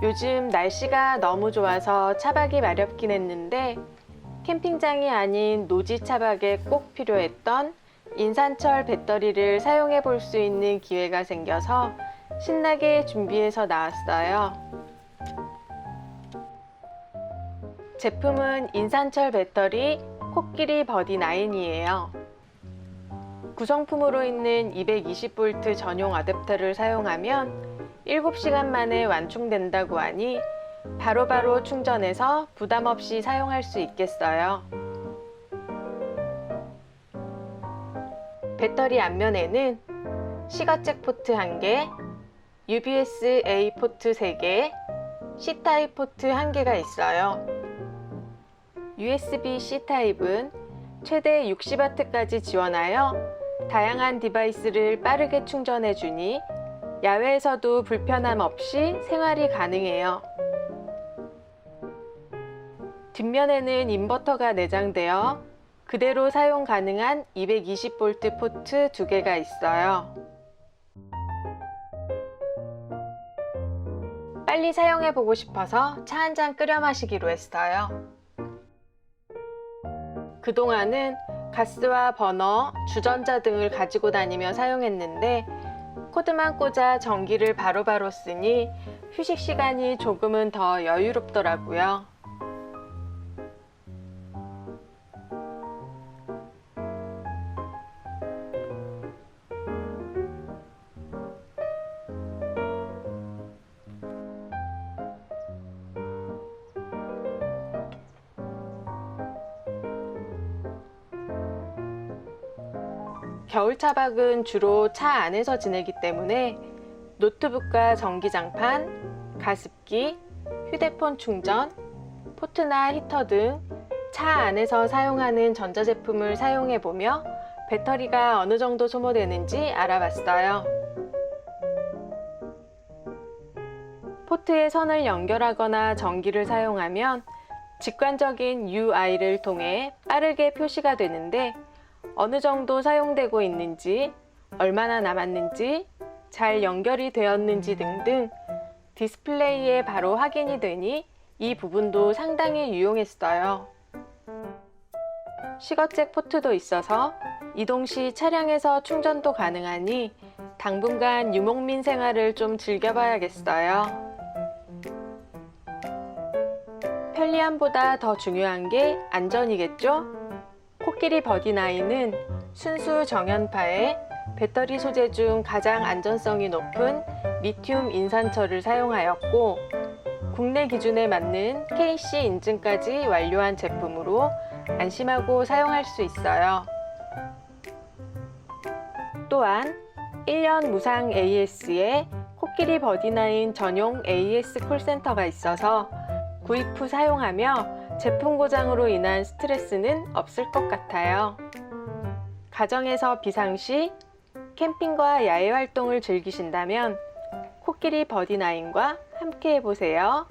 요즘 날씨가 너무 좋아서 차박이 마렵긴 했는데 캠핑장이 아닌 노지 차박에 꼭 필요했던 인산철 배터리를 사용해 볼 수 있는 기회가 생겨서 신나게 준비해서 나왔어요. 제품은 인산철 배터리 코끼리 버디 9이에요. 구성품으로 있는 220V 전용 어댑터를 사용하면 7시간 만에 완충된다고 하니 바로바로 충전해서 부담 없이 사용할 수 있겠어요. 배터리 앞면에는 시거잭 포트 1개, UBS-A 포트 3개, C타입 포트 1개가 있어요. USB-C 타입은 최대 60W까지 지원하여 다양한 디바이스를 빠르게 충전해 주니 야외에서도 불편함 없이 생활이 가능해요. 뒷면에는 인버터가 내장되어 그대로 사용 가능한 220V 포트 두 개가 있어요. 빨리 사용해 보고 싶어서 차 한 잔 끓여 마시기로 했어요. 그동안은 가스와 버너, 주전자 등을 가지고 다니며 사용했는데 코드만 꽂아 전기를 바로바로 쓰니 휴식 시간이 조금은 더 여유롭더라고요. 겨울 차박은 주로 차 안에서 지내기 때문에 노트북과 전기장판, 가습기, 휴대폰 충전, 포트나 히터 등 차 안에서 사용하는 전자제품을 사용해 보며 배터리가 어느 정도 소모되는지 알아봤어요. 포트에 선을 연결하거나 전기를 사용하면 직관적인 UI를 통해 빠르게 표시가 되는데 어느 정도 사용되고 있는지, 얼마나 남았는지, 잘 연결이 되었는지 등등 디스플레이에 바로 확인이 되니 이 부분도 상당히 유용했어요. 시거잭 포트도 있어서 이동 시 차량에서 충전도 가능하니 당분간 유목민 생활을 좀 즐겨봐야겠어요. 편리함보다 더 중요한 게 안전이겠죠? 코끼리 버디나인은 순수 정연파에 배터리 소재 중 가장 안전성이 높은 리튬 인산철을 사용하였고 국내 기준에 맞는 KC 인증까지 완료한 제품으로 안심하고 사용할 수 있어요. 또한 1년 무상 AS에 코끼리 버디나인 전용 AS 콜센터가 있어서 구입 후 사용하며 제품 고장으로 인한 스트레스는 없을 것 같아요. 가정에서 비상시 캠핑과 야외 활동을 즐기신다면 코끼리 버디나인과 함께 해보세요.